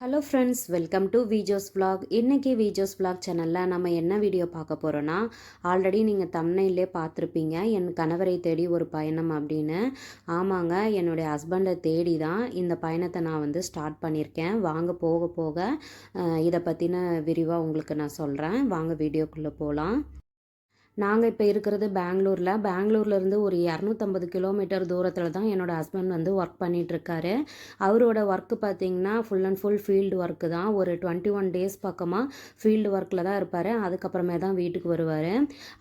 Hello friends welcome to Vijo's vlog. இன்றைக்கி விஜோஸ் vlog சேனலில் நம்ம என்ன வீடியோ பார்க்க போகிறோன்னா ஆல்ரெடி நீங்கள் தம்னையிலே பார்த்துருப்பீங்க. என் கணவரை தேடி ஒரு பயணம் அப்படின்னு. ஆமாங்க என்னுடைய ஹஸ்பண்டை தேடி தான் இந்த பயணத்தை நான் வந்து ஸ்டார்ட் பண்ணியிருக்கேன். வாங்க போக போக இதை பற்றின விரிவாக உங்களுக்கு நான் சொல்கிறேன் வாங்க வீடியோக்குள்ளே போகலாம் நாங்கள் இப்போ இருக்கிறது பெங்களூரில். பெங்களூர்லேருந்து ஒரு இரநூத்தம்பது கிலோமீட்டர் தூரத்தில் தான் என்னோடய ஹஸ்பண்ட் வந்து ஒர்க் பண்ணிகிட்ருக்காரு அவரோட ஒர்க்கு பார்த்திங்கன்னா full and full field work தான். ஒரு டுவெண்ட்டி ஒன் டேஸ் பக்கமாக ஃபீல்டு ஒர்க்கில் தான் இருப்பார். அதுக்கப்புறமே தான் வீட்டுக்கு வருவார்.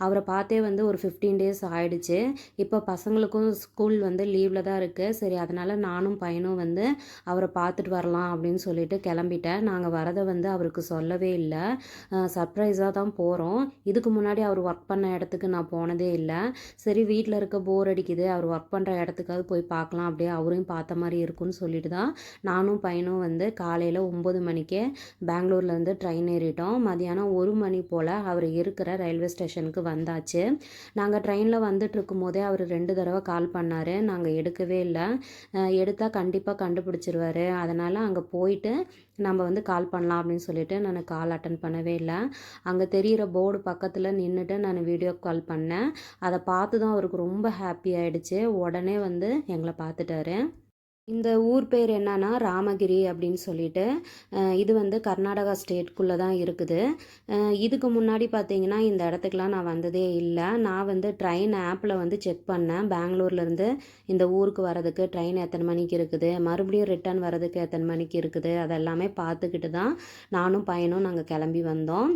அவரை பார்த்தே வந்து ஒரு ஃபிஃப்டீன் டேஸ் ஆயிடுச்சு. இப்போ பசங்களுக்கும் ஸ்கூல் வந்து லீவில் தான் இருக்குது சரி அதனால் நானும் பையனும் வந்து அவரை பார்த்துட்டு வரலாம் அப்படின்னு சொல்லிட்டு கிளம்பிட்டேன். நாங்கள் வரதை வந்து அவருக்கு சொல்லவே இல்லை. சர்ப்ரைஸாக தான் போகிறோம் இதுக்கு முன்னாடி அவர் ஒர்க் பண்ண இடத்துக்கு நான் போனதே இல்லை. சரி வீட்டில் இருக்க போர் அடிக்குது. அவர் ஒர்க் பண்ணுற இடத்துக்காவது போய் பார்க்கலாம். அப்படியே அவரையும் பார்த்த மாதிரி இருக்கும்னு சொல்லிட்டு தான் நானும் பையனும் வந்து காலையில் ஒம்பது மணிக்கே பெங்களூர்லேருந்து ட்ரெயின் ஏறிட்டோம். மதியானம் ஒரு மணி போல் அவர் இருக்கிற ரயில்வே ஸ்டேஷனுக்கு வந்தாச்சு. நாங்கள் ட்ரெயினில் வந்துட்டு இருக்கும்போதே அவர் ரெண்டு தடவை கால் பண்ணார். நாங்கள் எடுக்கவே இல்லை. எடுத்தால் கண்டிப்பாக கண்டுபிடிச்சிருவாரு. அதனால் அங்கே போயிட்டு நம்ம வந்து கால் பண்ணலாம் அப்படின்னு சொல்லிட்டு நான் கால் அட்டன் பண்ணவே இல்லை. அங்கே தெரிகிற போர்டு பக்கத்தில் நின்றுட்டு நான் வீடியோ கால் பண்ணேன். அதை பார்த்து தான் அவருக்கு ரொம்ப ஹாப்பி ஆகிடுச்சு உடனே வந்து எங்களை பார்த்துட்டாரு. இந்த ஊர் பேர் என்னன்னா ராமகிரி அப்படின்னு சொல்லிட்டு இது வந்து கர்நாடகா ஸ்டேட்குள்ளே தான் இருக்குது. இதுக்கு முன்னாடி பார்த்தீங்கன்னா இந்த இடத்துக்குலாம் நான் வந்ததே இல்லை. நான் வந்து ட்ரெயின் ஆப்பில் வந்து செக் பண்ணேன். பெங்களூர்லேருந்து இந்த ஊருக்கு வரதுக்கு ட்ரெயின் எத்தனை மணிக்கு இருக்குது மறுபடியும் ரிட்டர்ன் வரதுக்கு எத்தனை மணிக்கு இருக்குது அதெல்லாமே பார்த்துக்கிட்டு தான் நானும் பையனும் நாங்கள் கிளம்பி வந்தோம்.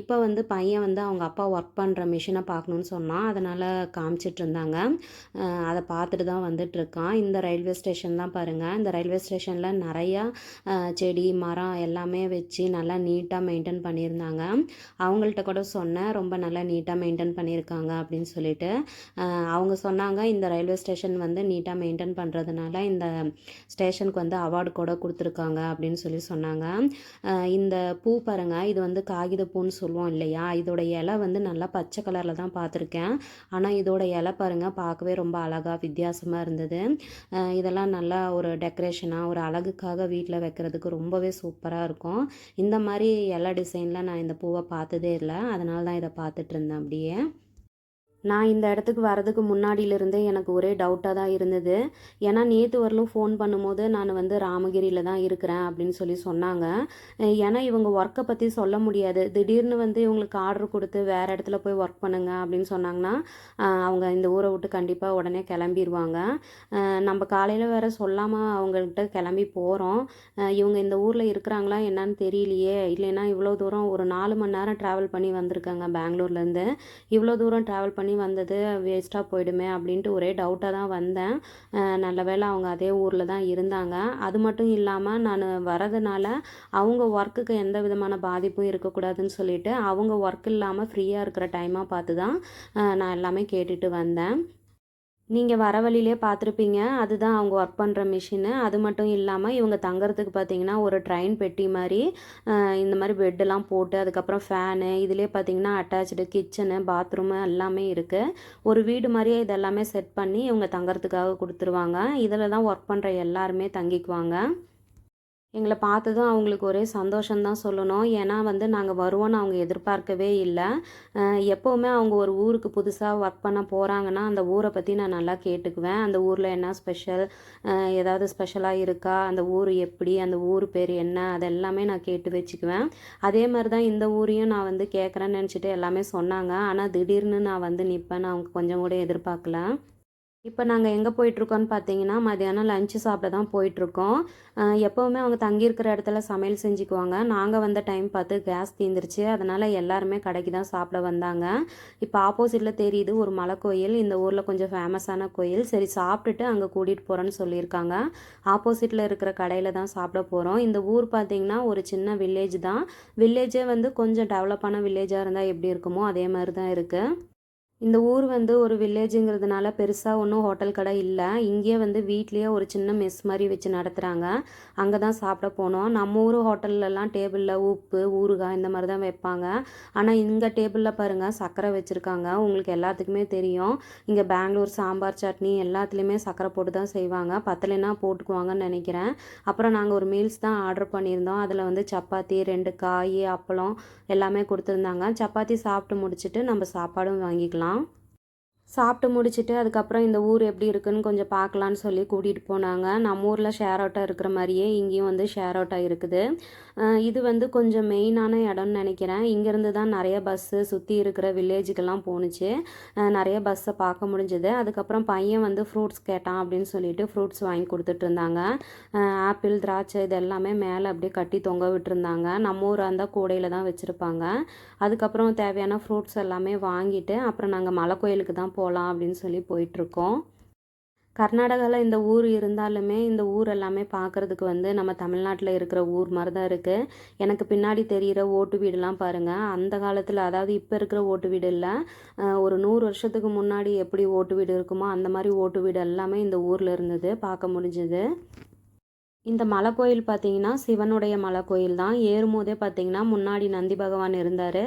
இப்போ வந்து பையன் வந்து அவங்க அப்பா ஒர்க் பண்ணுற மிஷினை பார்க்கணுன்னு சொன்னான். அதனால் காமிச்சிட்டு இருந்தாங்க. அதை பார்த்துட்டு தான் வந்துட்டு இருக்கான். இந்த ரயில்வே ஸ்டேஷன் தான் பாருங்கள் இந்த ரயில்வே ஸ்டேஷனில் நிறையா செடி மரம் எல்லாமே வச்சு நல்லா நீட்டாக மெயின்டைன் பண்ணியிருந்தாங்க. அவங்கள்ட்ட கூட சொன்னேன் ரொம்ப நல்லா நீட்டாக மெயின்டைன் பண்ணியிருக்காங்க அப்படின்னு சொல்லிட்டு. அவங்க சொன்னாங்க இந்த ரயில்வே ஸ்டேஷன் வந்து நீட்டாக மெயின்டைன் பண்ணுறதுனால இந்த ஸ்டேஷனுக்கு வந்து அவார்டு கூட கொடுத்துருக்காங்க அப்படின்னு சொல்லி சொன்னாங்க. இந்த பூ பாருங்க இது வந்து காகித பூன்னு சொல்லுவோம் இல்லையா? இதோட இலை வந்து நல்லா பச்சை கலரில் தான் பார்த்துருக்கேன். ஆனால் இதோட இலை பாருங்க பார்க்கவே ரொம்ப அழகாக வித்தியாசமாக இருந்தது. இதெல்லாம் நல்லா நல்லா ஒரு டெக்கரேஷனாக ஒரு அழகுக்காக வீட்டில் வைக்கிறதுக்கு ரொம்பவே சூப்பராக இருக்கும். இந்த மாதிரி எல்லா டிசைனில் நான் இந்த பூவை பார்த்ததே இல்லை. அதனால தான் இதை பார்த்துட்டு இருந்தேன் அப்படியே. நான் இந்த இடத்துக்கு வரதுக்கு முன்னாடியிலிருந்தே எனக்கு ஒரே டவுட்டாக தான் இருந்தது. ஏன்னா நேற்று வரலும் ஃபோன் பண்ணும்போது நான் வந்து ராமகிரியில் தான் இருக்கிறேன் அப்படின்னு சொல்லி சொன்னாங்க. ஏன்னா இவங்க ஒர்க்கை பற்றி சொல்ல முடியாது. திடீர்னு வந்து இவங்களுக்கு ஆர்டர் கொடுத்து வேறு இடத்துல போய் ஒர்க் பண்ணுங்க அப்படின்னு சொன்னாங்கன்னா அவங்க இந்த ஊரை விட்டு கண்டிப்பாக உடனே கிளம்பிடுவாங்க நம்ம காலையில் வேறு சொல்லாமல் அவங்கள்ட்ட கிளம்பி போகிறோம் இவங்க இந்த ஊரில் இருக்கிறாங்களா என்னன்னு தெரியலையே. இல்லைன்னா இவ்வளோ தூரம் ஒரு நாலு மணி நேரம் ட்ராவல் பண்ணி வந்திருக்காங்க பெங்களூர்லேருந்து இவ்வளோ தூரம் ட்ராவல் பண்ணி வந்தது வேஸ்ட்டாக போயிடுமே அப்படின்ட்டு ஒரே டவுட்டாக தான் வந்தேன். நல்ல வேளை அவங்க அதே ஊரில் தான் இருந்தாங்க. அது மட்டும் இல்லாமல் நான் வரதுனால அவங்க ஒர்க்குக்கு எந்த விதமான பாதிப்பும் இருக்கக்கூடாதுன்னு சொல்லிட்டு அவங்க ஒர்க் இல்லாமல் ஃப்ரீயாக இருக்கிற டைமாக பார்த்து தான் நான் எல்லாமே கேட்டுட்டு வந்தேன். நீங்கள் வர வழியிலே பார்த்துருப்பீங்க. அதுதான் அவங்க ஒர்க் பண்ணுற மிஷினு அது மட்டும் இல்லாமல் இவங்க தங்குறதுக்கு பார்த்தீங்கன்னா ஒரு ட்ரெயின் பெட்டி மாதிரி இந்த மாதிரி பெட்டெல்லாம் போட்டு அதுக்கப்புறம் ஃபேனு இதுலேயே பார்த்தீங்கன்னா அட்டாச்சு கிச்சனு பாத்ரூமு எல்லாமே இருக்குது ஒரு வீடு மாதிரியே இதெல்லாமே செட் பண்ணி இவங்க தங்குறதுக்காக கொடுத்துருவாங்க. இதில் தான் ஒர்க் பண்ணுற எல்லாருமே தங்கிக்குவாங்க. எங்களை பார்த்ததும் அவங்களுக்கு ஒரே சந்தோஷம்தான் சொல்லணும். ஏன்னா வந்து நாங்கள் வருவோம்னு அவங்க எதிர்பார்க்கவே இல்லை. எப்போவுமே அவங்க ஒரு ஊருக்கு புதுசாக ஒர்க் பண்ண போகிறாங்கன்னா அந்த ஊரை பற்றி நான் நல்லா கேட்டுக்குவேன். அந்த ஊரில் என்ன ஸ்பெஷல் ஏதாவது ஸ்பெஷலாக இருக்கா? அந்த ஊர் எப்படி? அந்த ஊர் பேர் என்ன? அதெல்லாமே நான் கேட்டு வச்சுக்குவேன். அதே மாதிரி தான் இந்த ஊரையும் நான் வந்து கேட்குறேன்னு நினச்சிட்டு எல்லாமே சொன்னாங்க. ஆனால் திடீர்னு நான் வந்து நிற்பேன்னு அவங்க கொஞ்சம் கூட எதிர்பார்க்கல. இப்போ நாங்கள் எங்கே போயிட்டுருக்கோன்னு பார்த்தீங்கன்னா மதியானம் லஞ்சு சாப்பிட தான் போயிட்டுருக்கோம். எப்போவுமே அவங்க தங்கியிருக்கிற இடத்துல சமையல் செஞ்சுக்குவாங்க. நாங்கள் வந்த டைம் பார்த்து கேஸ் தீந்துருச்சு. அதனால் எல்லாருமே கடைக்கு தான் சாப்பிட வந்தாங்க. இப்போ ஆப்போசிட்டில் தெரியுது ஒரு மலை கோயில். இந்த ஊரில் கொஞ்சம் ஃபேமஸான கோயில். சரி சாப்பிட்டுட்டு அங்கே கூட்டிகிட்டு போகிறேன்னு சொல்லியிருக்காங்க. ஆப்போசிட்டில் இருக்கிற கடையில் தான் சாப்பிட போகிறோம் இந்த ஊர் பார்த்திங்கன்னா ஒரு சின்ன வில்லேஜ் தான். வில்லேஜே வந்து கொஞ்சம் டெவலப்பான வில்லேஜாக இருந்தால் எப்படி இருக்குமோ அதே மாதிரி தான் இருக்குது இந்த ஊர் வந்து ஒரு வில்லேஜுங்கிறதுனால பெருசாக ஒன்றும் ஹோட்டல் கடை இல்லை. இங்கேயே வந்து வீட்லேயே ஒரு சின்ன மெஸ் மாதிரி வச்சு நடத்துகிறாங்க அங்கே தான் சாப்பிட போனோம். நம்ம ஊர் ஹோட்டல்லலாம் டேபிளில் உப்பு ஊறுகாய் இந்த மாதிரி தான் வைப்பாங்க. ஆனால் இங்கே டேபிளில் பாருங்கள் சர்க்கரை வச்சுருக்காங்க. உங்களுக்கு எல்லாத்துக்குமே தெரியும். இங்கே பெங்களூர் சாம்பார் சட்னி எல்லாத்துலேயுமே சர்க்கரை போட்டு தான் செய்வாங்க. பத்தலைன்னா போட்டுக்குவாங்கன்னு நினைக்கிறேன். அப்புறம் நாங்கள் ஒரு மீல்ஸ் தான் ஆர்டர் பண்ணியிருந்தோம். அதில் வந்து சப்பாத்தி ரெண்டு காய் அப்பளம் எல்லாமே கொடுத்துருந்தாங்க. சப்பாத்தி சாப்பிட்டு முடிச்சுட்டு நம்ம சாப்பாடும் வாங்கிக்கலாம். não? சாப்பிட்டு முடிச்சுட்டு அதுக்கப்புறம் இந்த ஊர் எப்படி இருக்குன்னு கொஞ்சம் பார்க்கலான்னு சொல்லி கூட்டிகிட்டு போனாங்க. நம்ம ஊரில் ஷேர் ஆட்டோ இருக்கிற மாதிரியே இங்கேயும் வந்து ஷேர் ஆட்டோ இருக்குது. இது வந்து கொஞ்சம் மெயினான இடம்னு நினைக்கிறேன். இங்கேருந்து தான் நிறைய பஸ்ஸு சுற்றி இருக்கிற வில்லேஜுக்கெல்லாம் போணுச்சு. நிறைய பஸ்ஸை பார்க்க முடிஞ்சுது. அதுக்கப்புறம் பையன் வந்து ஃப்ரூட்ஸ் கேட்டான் அப்படின்னு சொல்லிட்டு ஃப்ரூட்ஸ் வாங்கி கொடுத்துட்டு இருந்தாங்க. ஆப்பிள் திராட்சை இது எல்லாமே மேலே அப்படியே கட்டி தொங்க விட்டுருந்தாங்க. நம்ம ஊர் அந்த கூடையில் தான் வச்சுருப்பாங்க. அதுக்கப்புறம் தேவையான ஃப்ரூட்ஸ் எல்லாமே வாங்கிட்டு அப்புறம் நாங்கள் மலை கோயிலுக்கு தான் போகலாம் அப்படின்னு சொல்லி போயிட்டுருக்கோம். கர்நாடகாவில் இந்த ஊர் இருந்தாலுமே இந்த ஊர் எல்லாமே பார்க்குறதுக்கு வந்து நம்ம தமிழ்நாட்டில் இருக்கிற ஊர் மாதிரி தான் இருக்குது எனக்கு பின்னாடி தெரிகிற ஓட்டு வீடுலாம் பாருங்கள் அந்த காலத்தில் அதாவது இப்போ இருக்கிற ஓட்டு வீடு இல்லை ஒரு நூறு வருஷத்துக்கு முன்னாடி எப்படி ஓட்டு வீடு இருக்குமோ அந்த மாதிரி ஓட்டு வீடு எல்லாமே இந்த ஊரில் இருந்தது பார்க்க முடிஞ்சுது. இந்த மலை கோயில் பார்த்தீங்கன்னா சிவனுடைய மலை கோயில் தான். ஏறும்போதே பார்த்தீங்கன்னா முன்னாடி நந்தி பகவான் இருந்தார்.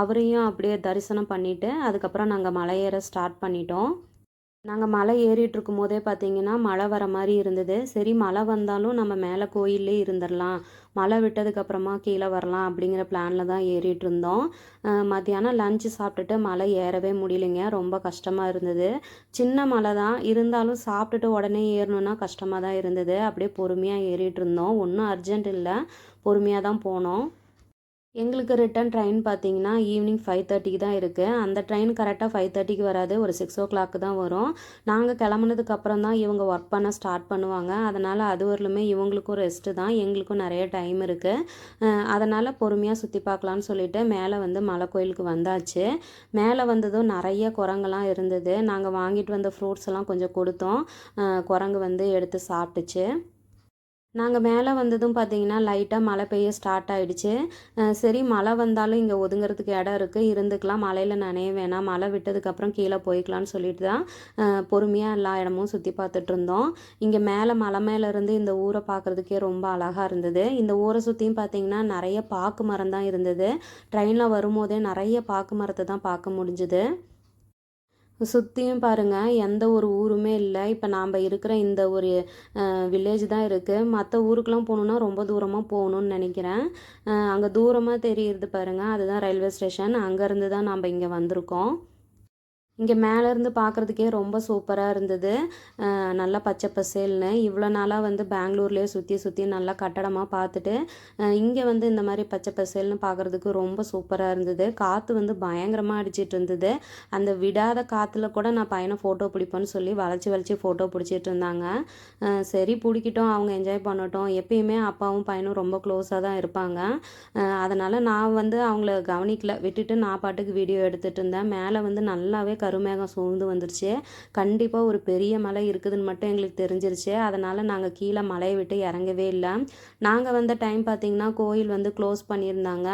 அவரையும் அப்படியே தரிசனம் பண்ணிவிட்டு அதுக்கப்புறம் நாங்கள் மலை ஏற ஸ்டார்ட் பண்ணிட்டோம். நாங்கள் மலை ஏறிட்டு இருக்கும் போதே பார்த்தீங்கன்னா மழை வர மாதிரி இருந்தது. சரி மழை வந்தாலும் நம்ம மேலே கோயிலே இருந்துடலாம் மழை விட்டதுக்கப்புறமா கீழே வரலாம் அப்படிங்கிற பிளானில் தான் ஏறிட்டு இருந்தோம் மத்தியானம் லஞ்சு சாப்பிட்டுட்டு மலை ஏறவே முடியலைங்க. ரொம்ப கஷ்டமாக இருந்தது. சின்ன மலை தான். இருந்தாலும் சாப்பிட்டுட்டு உடனே ஏறணுன்னா கஷ்டமாக தான் இருந்தது. அப்படியே பொறுமையாக ஏறிட்டு இருந்தோம் ஒன்றும் அர்ஜென்ட் இல்லை. பொறுமையாக தான் போனோம். எங்களுக்கு ரிட்டன் ட்ரெயின் பார்த்தீங்கன்னா ஈவினிங் ஃபைவ் தேர்ட்டிக்கு தான் இருக்குது அந்த ட்ரெயின் கரெக்டாக ஃபைவ் தேர்ட்டிக்கு வராது. ஒரு சிக்ஸ் ஓ கிளாக்கு தான் வரும். நாங்கள் கிளம்புனதுக்கு அப்புறம் தான் இவங்க ஒர்க் பண்ண ஸ்டார்ட் பண்ணுவாங்க. அதனால் அது வரலுமே இவங்களுக்கும் ரெஸ்ட்டு தான். எங்களுக்கும் நிறைய டைம் இருக்குது அதனால் பொறுமையாக சுற்றி பார்க்கலான்னு சொல்லிட்டு மேலே வந்து மலை கோயிலுக்கு வந்தாச்சு. மேலே வந்ததும் நிறைய குரங்கெல்லாம் இருந்தது. நாங்கள் வாங்கிட்டு வந்த ஃப்ரூட்ஸ் எல்லாம் கொஞ்சம் கொடுத்தோம். குரங்கு வந்து எடுத்து சாப்பிட்டுச்சு. நாங்கள் மேலே வந்ததும் பார்த்தீங்கன்னா லைட்டாக மழை பெய்ய ஸ்டார்ட் ஆகிடுச்சு சரி மழை வந்தாலும் இங்கே ஒதுங்கிறதுக்கு இடம் இருக்குது இருந்துக்கலாம். மழையில் நனைய வேணாம். மழை விட்டதுக்கப்புறம் கீழே போய்க்கலாம்னு சொல்லிட்டு தான் பொறுமையாக எல்லா இடமும் சுற்றி பார்த்துட்டு இருந்தோம். இங்கே மேலே மலை மேலே இருந்து இந்த ஊரை பார்க்குறதுக்கே ரொம்ப அழகாக இருந்தது. இந்த ஊரை சுற்றியும் பார்த்தீங்கன்னா நிறைய பாக்கு மரம் தான் இருந்தது. ட்ரெயினில் வரும்போதே நிறைய பாக்கு மரத்தை தான் பார்க்க முடிஞ்சுது. சுற்றியும் பாருங்கள் எந்த ஒரு ஊருமே இல்லை. இப்போ நாம் இருக்கிற இந்த ஒரு வில்லேஜ் தான் இருக்குது மற்ற ஊருக்கெலாம் போகணுன்னா ரொம்ப தூரமாக போகணுன்னு நினைக்கிறேன். அங்கே தூரமாக தெரியுது பாருங்கள் அதுதான் ரயில்வே ஸ்டேஷன் அங்கேருந்து தான் நம்ம இங்கே வந்திருக்கோம். இங்கே மேலேருந்து பார்க்குறதுக்கே ரொம்ப சூப்பராக இருந்தது. நல்லா பச்சை பசேல்னு. இவ்வளோ நாளாக வந்து பெங்களூர்லேயே சுற்றி சுற்றி நல்லா கட்டடமாக பார்த்துட்டு இங்கே வந்து இந்த மாதிரி பச்சை பசேல்னு பார்க்குறதுக்கு ரொம்ப சூப்பராக இருந்தது. காற்று வந்து பயங்கரமாக அடிச்சிட்டு இருந்தது. அந்த விடாத காற்றுல கூட நான் பையனை ஃபோட்டோ பிடிப்பேன்னு சொல்லி வளைச்சி வளைச்சி ஃபோட்டோ பிடிச்சிட்டு இருந்தாங்க. சரி பிடிக்கட்டும். அவங்க என்ஜாய் பண்ணட்டும். எப்பயுமே அப்பாவும் பையனும் ரொம்ப க்ளோஸாக தான் இருப்பாங்க. அதனால் நான் வந்து அவங்கள கவனிக்கல. விட்டுட்டு நான் பாட்டுக்கு வீடியோ எடுத்துகிட்டு இருந்தேன். மேலே வந்து நல்லாவே க கருமேகம் சூழ்ந்து வந்துருச்சு. கண்டிப்பாக ஒரு பெரிய மலை இருக்குதுன்னு மட்டும் எங்களுக்கு தெரிஞ்சிருச்சு. அதனால் நாங்கள் கீழே மலையை விட்டு இறங்கவே இல்லை. நாங்கள் வந்த டைம் பார்த்திங்கன்னா கோயில் வந்து க்ளோஸ் பண்ணியிருந்தாங்க.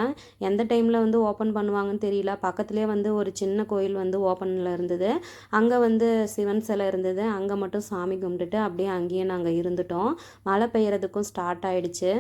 எந்த டைமில் வந்து ஓப்பன் பண்ணுவாங்கன்னு தெரியல. பக்கத்துலேயே வந்து ஒரு சின்ன கோயில் வந்து ஓப்பனில் இருந்தது. அங்கே வந்து சிவன் சிலை இருந்தது. அங்கே மட்டும் சாமி கும்பிட்டுட்டு அப்படியே அங்கேயே நாங்கள் இருந்துட்டோம். மழை பெய்யறதுக்கும் ஸ்டார்ட் ஆயிடுச்சு.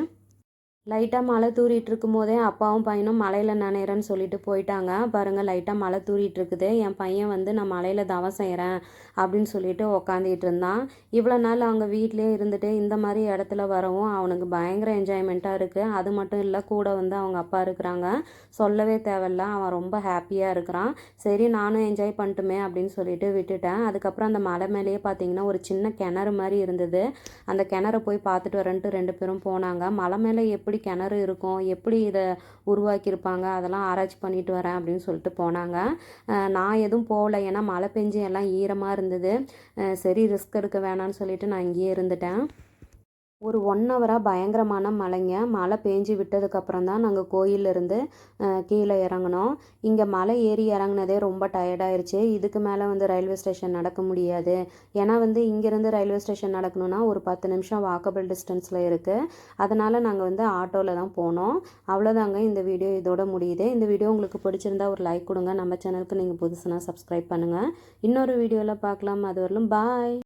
லைட்டாக மழை தூரிட்டு இருக்கும் போதே அப்பாவும் பையனும் மலையில் நனையிறேன்னு சொல்லிட்டு போயிட்டாங்க. பாருங்கள் லைட்டாக மழை தூரிட்டு இருக்குது என் பையன் வந்து நான் மலையில் தவம் செய்கிறேன் அப்படின்னு சொல்லிட்டு உக்காந்துட்டு இருந்தான். இவ்வளோ நாள் அவங்க வீட்டிலே இருந்துட்டு இந்த மாதிரி இடத்துல வரவும் அவனுக்கு பயங்கர என்ஜாய்மெண்ட்டாக இருக்குது அது மட்டும் இல்லை கூட வந்து அவங்க அப்பா இருக்கிறாங்க. சொல்லவே தேவையில்ல. அவன் ரொம்ப ஹாப்பியாக இருக்கிறான். சரி நானும் என்ஜாய் பண்ணட்டுமே அப்படின்னு சொல்லிட்டு விட்டுட்டேன். அதுக்கப்புறம் அந்த மலை மேலேயே பார்த்தீங்கன்னா ஒரு சின்ன கிணறு மாதிரி இருந்தது. அந்த கிணற போய் பார்த்துட்டு வரேன்ட்டு ரெண்டு பேரும் போனாங்க. மலை மேலே எப்படி எப்படி கிணறு இருக்கும் எப்படி இதை உருவாக்கியிருப்பாங்க அதெல்லாம் ஆராய்ச்சி பண்ணிட்டு வரேன் அப்படின்னு சொல்லிட்டு போனாங்க. அஹ் நான் எதுவும் போகல. ஏன்னா மழை பெஞ்சு எல்லாம் ஈரமாக இருந்தது. அஹ் சரி ரிஸ்க் எடுக்க வேணாம்னு சொல்லிட்டு நான் இங்கேயே இருந்துட்டேன். ஒரு ஒன் ஹவராக பயங்கரமான மழைங்க. மழை பேஞ்சு விட்டதுக்கப்புறம் தான் நாங்கள் கோயிலிருந்து கீழே இறங்கினோம். இங்கே மலை ஏறி இறங்குனதே ரொம்ப டயர்டாயிருச்சு இதுக்கு மேலே வந்து ரயில்வே ஸ்டேஷன் நடக்க முடியாது. ஏன்னா வந்து இங்கேருந்து ரயில்வே ஸ்டேஷன் நடக்கணும்னா ஒரு பத்து நிமிஷம் வாக்கபிள் டிஸ்டன்ஸில் இருக்குது அதனால் நாங்கள் வந்து ஆட்டோவில் தான் போனோம். அவ்வளோதாங்க இந்த வீடியோ இதோட முடியுது. இந்த வீடியோ உங்களுக்கு பிடிச்சிருந்தா ஒரு லைக் கொடுங்க. நம்ம சேனலுக்கு நீங்கள் புதுசுனா சப்ஸ்கிரைப் பண்ணுங்கள் இன்னொரு வீடியோவில் பார்க்கலாம். அது வரலும் பாய்